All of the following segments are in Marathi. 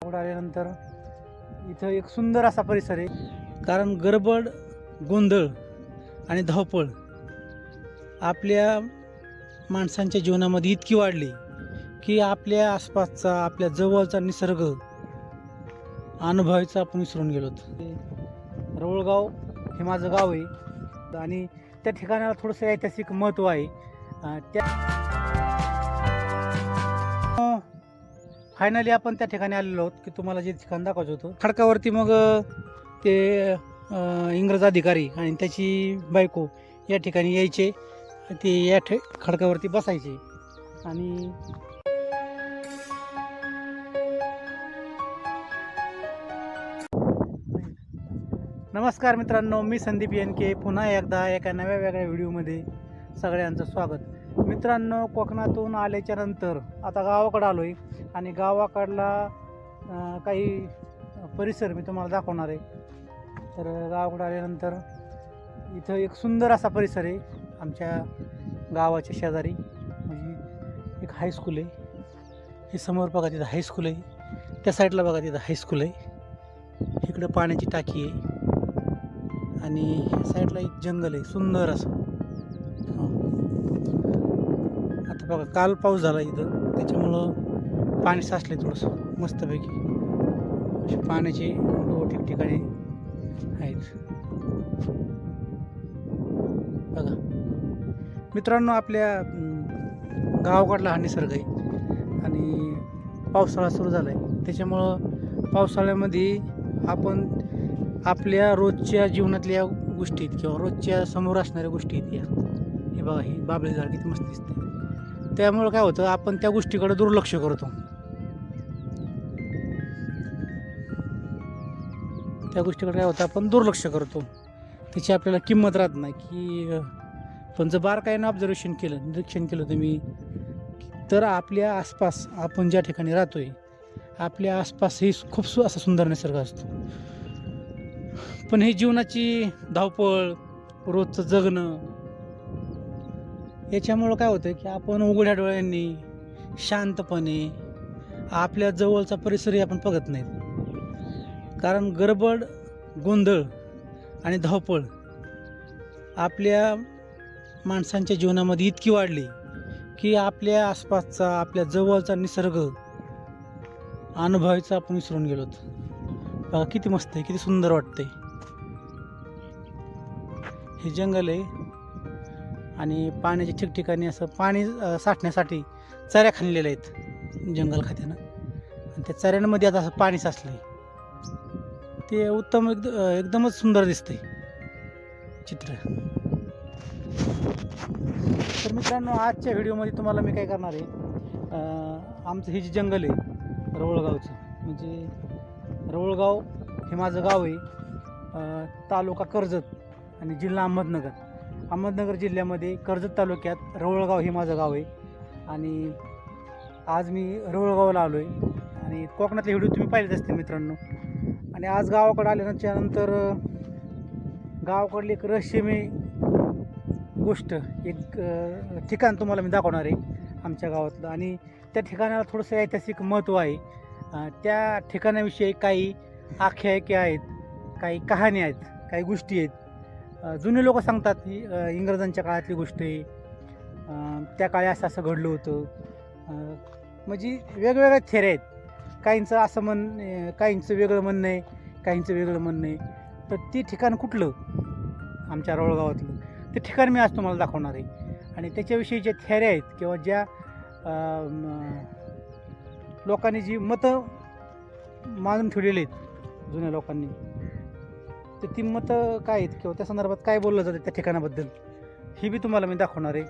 आल्यानंतर इथं एक सुंदर असा परिसर आहे. कारण गडबड गोंधळ आणि धावपळ आपल्या माणसांच्या जीवनामध्ये इतकी वाढली की आपल्या आसपासचा आपल्या जवळचा निसर्ग अनुभवायचा आपण विसरून गेलो रवळगाव हे माझं गाव आहे आणि त्या ठिकाणाला थोडंसं ऐतिहासिक महत्त्व आहे. त्या फायनली आपण त्या ठिकाणी आलेलो आहोत की तुम्हाला जे ठिकाण दाखवायचं होतं खडकावरती मग ते इंग्रज अधिकारी आणि त्याची बायको या ठिकाणी यायचे. ते या ठे खडकावरती बसायचे. आणि नमस्कार मित्रांनो मी संदीप एन के. पुन्हा एकदा एका नव्या वेगळ्या व्हिडिओमध्ये सगळ्यांचं स्वागत. मित्रांनो कोकणातून आल्याच्यानंतर आता गावाकडं आलो आहे आणि गावाकडला काही परिसर मी तुम्हाला दाखवणार आहे. तर गावाकडं आल्यानंतर इथं एक सुंदर असा परिसर आहे आमच्या गावाच्या शेजारी. म्हणजे एक हायस्कूल आहे. हे समोर बघा तिथं हायस्कूल आहे. त्या साईडला बघा तिथं हायस्कूल आहे. इकडं पाण्याची टाकी आहे. आणि ह्या साईडला एक जंगल आहे सुंदर असं. आता बघा काल पाऊस झाला इथं. त्याच्यामुळं पाणी साचले थोडंसं मस्तपैकी. असे पाण्याचे डोह ठिकठिकाणी आहेत. बघा. मित्रांनो आपल्या गावाकडला हा निसर्ग आहे आणि पावसाळा सुरू झाला आहे त्याच्यामुळं पावसाळ्यामध्ये आपण आपल्या रोजच्या जीवनातल्या गोष्टी आहेत किंवा रोजच्या समोर असणाऱ्या गोष्टी आहेत या. हे बघा हे बाबळे झाड किती मस्त दिसते त्यामुळं काय होतं आपण त्या गोष्टीकडे दुर्लक्ष करतो. त्या गोष्टीकडे काय होतं आपण दुर्लक्ष करतो. त्याची आपल्याला किंमत राहत नाही की पण जर बारकाईनं ऑब्झर्वेशन केलं निरीक्षण केलं तुम्ही तर आपल्या आसपास आपण ज्या ठिकाणी राहतोय आपल्या आसपास ही खूप सु असा सुंदर निसर्ग असतो. पण हे जीवनाची धावपळ रोजचं जगणं याच्यामुळं काय होतं की आपण उघड्या डोळ्यांनी शांतपणे आपल्या जवळचा परिसरही आपण बघत नाहीत. कारण गडबड गोंधळ आणि धावपळ आपल्या माणसांच्या जीवनामध्ये इतकी वाढली की आपल्या आसपासचा आपल्या जवळचा निसर्ग अनुभवायचा आपण विसरून गेलोत. बघा किती मस्त आहे किती सुंदर वाटते हे जंगल आहे. आणि पाण्याच्या ठिकठिकाणी असं पाणी साठण्यासाठी चऱ्या खाणलेल्या आहेत जंगल खात्यानं. आणि त्या चऱ्यांमध्ये आता असं पाणी साचलं आहे ते उत्तम एकद एकदमच सुंदर दिसतंय चित्र. तर मित्रांनो आजच्या व्हिडिओमध्ये तुम्हाला मी काय करणार आहे आमचं हे जे जंगल आहे रवळगावचं म्हणजे रवळगाव हे माझं गाव आहे तालुका कर्जत आणि जिल्हा अहमदनगर. अहमदनगर जिल्ह्यामध्ये कर्जत तालुक्यात रवळगाव हे माझं गाव आहे. आणि आज मी रवळगावला आलो आहे आणि कोकणातले व्हिडिओ तुम्ही पाहिलेच असते मित्रांनो. आणि आज गावाकडे आल्यानंतर गावाकडली एक रहस्यमय गोष्ट एक ठिकाण तुम्हाला मी दाखवणार आहे आमच्या गावातलं. आणि त्या ठिकाणाला थोडंसं ऐतिहासिक महत्त्व आहे. त्या ठिकाणाविषयी काही आख्यायिके आहेत काही कहाणी आहेत काही गोष्टी आहेत. जुने लोक सांगतात की इंग्रजांच्या काळातली गोष्ट आहे. त्या काळी असं असं घडलं होतं. म्हणजे वेगवेगळ्या थेऱ्या आहेत. काहींचं असं म्हण काहींचं वेगळं म्हणणं आहे काहींचं वेगळं म्हणणं आहे. तर ती ठिकाण कुठलं? आमच्या रवळगावातलं ते ठिकाण मी आज तुम्हाला दाखवणार आहे. आणि त्याच्याविषयी ज्या थेऱ्या आहेत किंवा ज्या लोकांनी जी मतं मानून ठेवलेली आहेत जुन्या लोकांनी तर ती मतं काय आहेत किंवा त्या संदर्भात काय बोललं जातं त्या ठिकाणाबद्दल ही बी तुम्हाला मी दाखवणार आहे.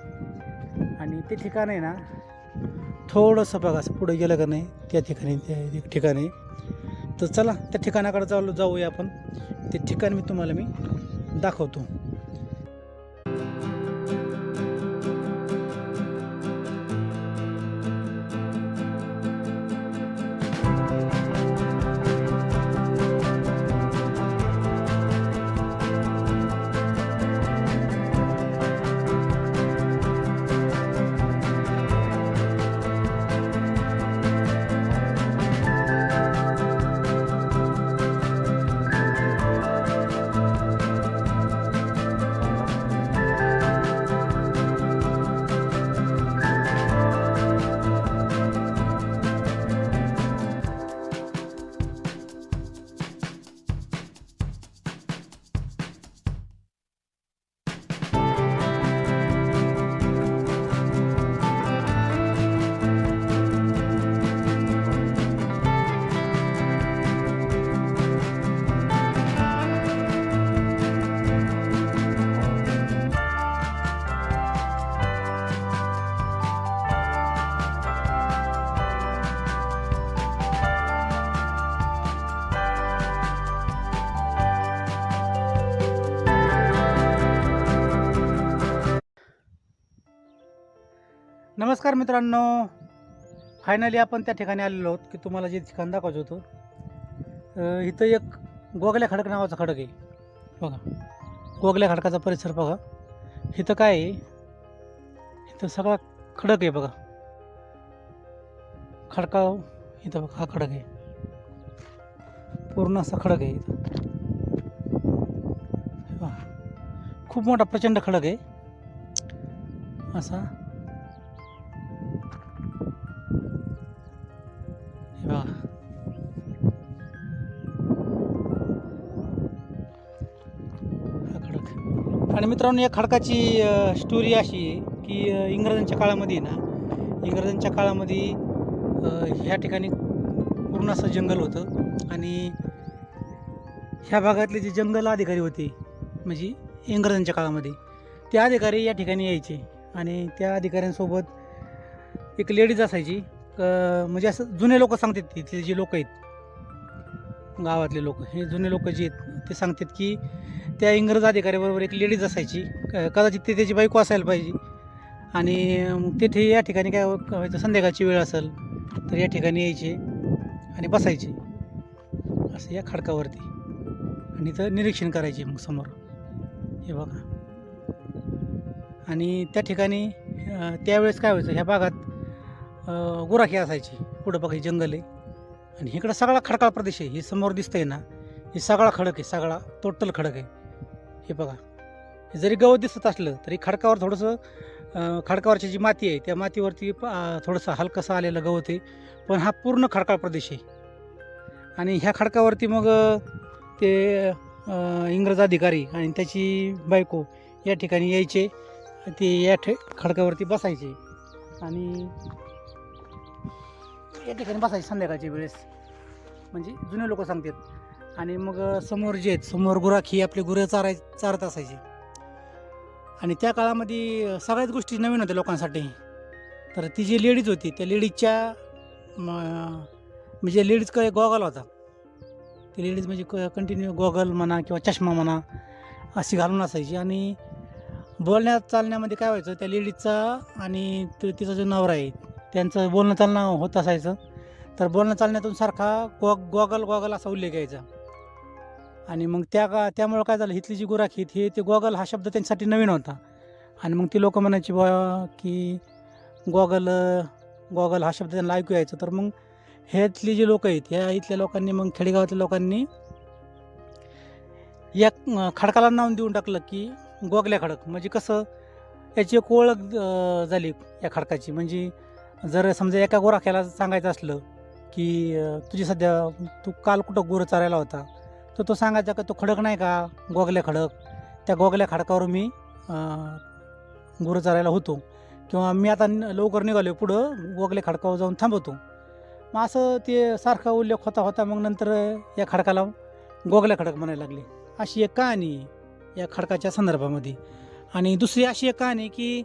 आणि ते ठिकाण आहे ना थोडंसं बघा असं पुढे गेलं का नाही त्या ठिकाणी त्या ठिकाणी. तर चला त्या ठिकाणाकडे चालू जाऊया आपण. ते ठिकाण मी तुम्हाला मी दाखवतो. नमस्कार मित्रांनो. फायनली आपण त्या ठिकाणी आलेलो आहोत की तुम्हाला जे ठिकाण दाखवायचं होतं इथं एक गोगल्या खडक नावाचा खडक आहे. बघा गोगल्या खडकाचा परिसर बघा. इथं काय आहे? इथं सगळा खडक आहे बघा. खडका इथं बघा हा खडक आहे. पूर्ण असा खडक आहे इथं. खूप मोठा प्रचंड खडक आहे. असा आणि मित्रांनो या खडकाची स्टोरी अशी आहे की इंग्रजांच्या काळामध्ये ना इंग्रजांच्या काळामध्ये ह्या ठिकाणी पूर्ण असं जंगल होतं. आणि ह्या भागातले जे जंगल अधिकारी होते म्हणजे इंग्रजांच्या काळामध्ये ते अधिकारी या ठिकाणी यायचे. आणि त्या अधिकाऱ्यांसोबत एक लेडीज असायची. म्हणजे असं जुने लोक सांगतात तिथले जे लोक आहेत गावातले लोक. हे जुने लोक जे आहेत ते सांगतात की त्या इंग्रज अधिकाऱ्याबरोबर एक लेडीज असायची. क- कदाचित ते त्याची बायको असायला पाहिजे. आणि मग तिथे या ठिकाणी काय व्हायचं संध्याकाळची वेळ असेल तर या ठिकाणी यायचे आणि बसायचे. असं या खडकावरती. आणि इथं निरीक्षण करायचे मग समोर. हे बघा. आणि त्या ठिकाणी अं, त्यावेळेस काय व्हायचं ह्या भागात अं, गुराखी असायची. पुढं बघा हे जंगल. आहे आणि इकडं सगळा खडकाळ प्रदेश आहे. हे समोर दिसतंय ना. हे सगळा खडक आहे सगळा टोटल खडक आहे. हे बघा. हे जरी गवत दिसत असलं तरी खडकावर थोडंसं खडकावरची जी माती आहे त्या मातीवरती थोडंसं हलकंसं आलेलं गवत आहे. पण हा पूर्ण खडकाळ प्रदेश आहे. आणि ह्या खडकावरती मग ते इंग्रज अधिकारी आणि त्याची बायको या ठिकाणी यायचे. ते या ठे खडकावरती बसायचे. आणि या ठिकाणी बसायचे संध्याकाळच्या वेळेस. म्हणजे जुने लोक सांगतात. आणि मग समोर जे आहेत समोर गुराखी आपले गुरं चाराय चारत असायची. आणि त्या काळामध्ये सगळ्याच गोष्टी नवीन होत्या लोकांसाठी. तर ती जी लेडीज होती त्या लेडीजच्या म्हणजे लेडीज गॉगल होता. ती लेडीज म्हणजे कंटिन्यू गॉगल म्हणा किंवा चष्मा म्हणा अशी घालून असायची. आणि बोलण्या चालण्यामध्ये काय व्हायचं त्या लेडीजचा आणि तिचा जो नवरा आहे त्यांचं बोलणं चालणं होत असायचं. तर बोलणं चालण्यातून सारखा गॉ गॉगल गॉगल असा उल्लेख यायचा. आणि मग त्या का त्यामुळं काय झालं इथली जी गुराखी आहेत, हे ते गॉगल हा शब्द त्यांच्यासाठी नवीन होता. आणि मग ती लोकं म्हणायची बा की गॉगल गॉगल हा शब्द त्यांना ऐकू यायचा. तर मग ह्यातली जी लोक आहेत ह्या इथल्या लोकांनी मग खेडेगावातल्या लोकांनी या खडकाला नाव देऊन टाकलं की गोगल्या खडक. म्हणजे कसं याची एक ओळख झाली या खडकाची. म्हणजे जर समजा एका गोराख्याला सांगायचं असलं की तुझी सध्या तू काल कुठं गोरं चारायला होता? तर तो सांगायचा का तो खडक नाही का? गोगल्या खडक. त्या गोगल्या खडकावर मी गुरं चारायला होतो. किंवा मी आता लवकर निघालो पुढं गोगल्या खडकावर जाऊन थांबवतो मग असं ते सारखा उल्लेख होता होता मग नंतर या खडकाला गोगल्या खडक म्हणायला लागले. अशी एक कहाणी या खडकाच्या संदर्भामध्ये. आणि दुसरी अशी एक कहाणी की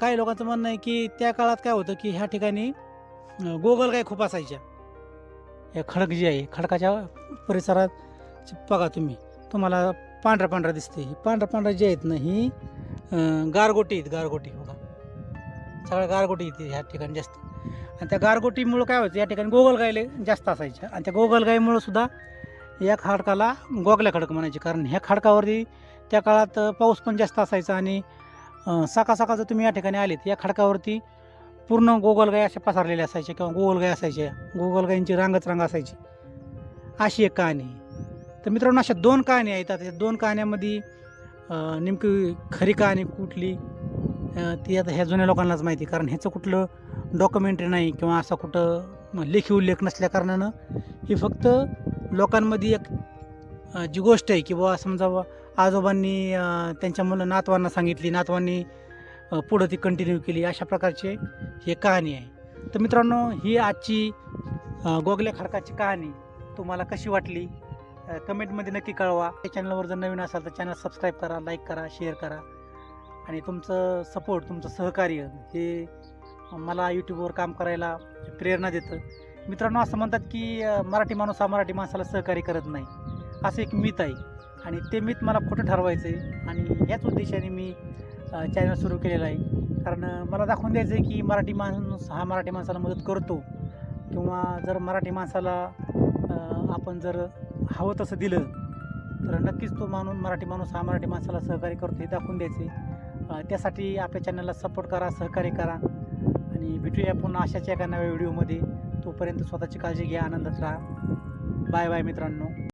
काही लोकांचं म्हणणं आहे की त्या काळात काय होतं की ह्या ठिकाणी गोगल गोगलगाय खूप असायच्या. या खडक जी आहे खडकाच्या परिसरात बघा तुम्ही तुम्हाला पांढरा पांढरा दिसते ही पांढरा पांढरा जे आहेत ना ही गारगोटी आहेत गारगोटी बघा. सगळ्या गारगोटी येते ह्या ठिकाणी जास्त. आणि त्या गारगोटीमुळं काय व्हायचं या ठिकाणी गोगलगायले जास्त असायच्या. आणि त्या गोगलगाईमुळं सुद्धा या खडकाला गोगल्या खडक म्हणायचे. कारण ह्या खडकावरती त्या काळात पाऊस पण जास्त असायचा आणि अ, सकाळ सकाळ जर तुम्ही या ठिकाणी आलेत या खडकावरती पूर्ण गोगलगाई अशा पसरलेल्या असायच्या किंवा गोगलगाई असायच्या गोगलगाईंची रांगच रांग असायची. अशी एक कहाणी. आहे. तर मित्रांनो अशा दोन कहाण्या आहेत आता त्या दोन कहाण्यामध्ये नेमकी खरी कहाणी कुठली? ती आता ह्या जुन्या लोकांनाच माहिती कारण ह्याचं कुठलं डॉक्युमेंटरी नाही किंवा असा कुठं लेखी उल्लेख नसल्याकारणानं ही फक्त लोकांमध्ये एक जी गोष्ट आहे की बुवा समजा आजोबांनी त्यांच्या मुलं नातवांना सांगितली. नातवांनी पुढं ती कंटिन्यू केली. अशा प्रकारचे हे कहाणी आहे. तर मित्रांनो ही आजची गोगल्या खडकाची कहाणी तुम्हाला कशी वाटली? कमेंटमध्ये नक्की कळवा. या चॅनलवर जर नवीन असाल तर चॅनल सबस्क्राईब करा लाईक करा शेअर करा. आणि तुमचं सपोर्ट तुमचं सहकार्य हे मला यूट्यूबवर काम करायला प्रेरणा देतं. मित्रांनो असं म्हणतात की मराठी माणूस हा मराठी माणसाला सहकार्य करत नाही. असं एक मित आहे. आणि ते मित मला खोटं ठरवायचं आहे आणि ह्याच उद्देशाने मी चॅनल सुरू केलेलं आहे. कारण मला दाखवून द्यायचं आहे की मराठी माणूस हा मराठी माणसाला मदत करतो. किंवा जर मराठी माणसाला आपण जर हवं तसं दिलं तर नक्कीच तो माणूस मराठी माणूस हा मराठी माणसाला सहकार्य करतो हे दाखवून द्यायचे त्यासाठी आपल्या चॅनलला सपोर्ट करा सहकार्य करा. आणि भेटूया पुन्हा अशाच एका नव्या व्हिडिओमध्ये तोपर्यंत स्वतःची काळजी घ्या आनंदात राहा. बाय बाय मित्रांनो.